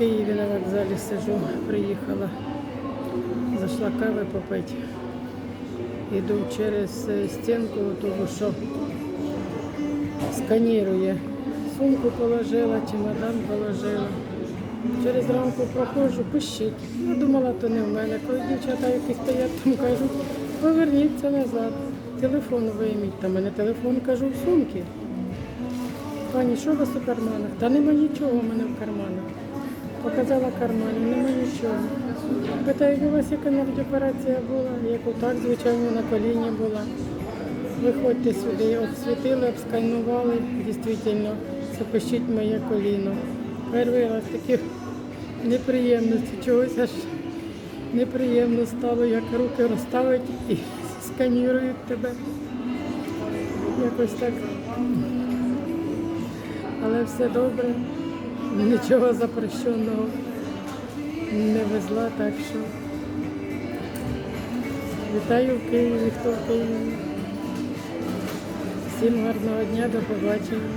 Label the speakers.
Speaker 1: Києві на вокзалі сиджу, приїхала. Зайшла кави попити. Іду через е, стінку, того, що сканірує. Сумку положила, чемодан положила. Через рамку проходжу, пищить. Я думала, то не в мене. Коли дівчата, які стоять там, кажуть, поверніться назад, телефон вийміть. Та мене телефон кажу в сумці. Пані, що у вас у карманах? Та нема нічого в мене в карманах. Показала кармани, нема нічого. Питаю, у вас яка навіть операція була? Я кажу, так, звичайно, на коліні була. Виходьте сюди, обсвітили, обсканували, дійсно, запишіть моє коліно. Перший раз такі неприємності, чогось аж неприємно стало, як руки розставить і сканірують тебе. Якось так. Але все добре, нічого запрещеного не везла, так що вітаю в Києві, хто в Києві. Всім гарного дня, до побачення.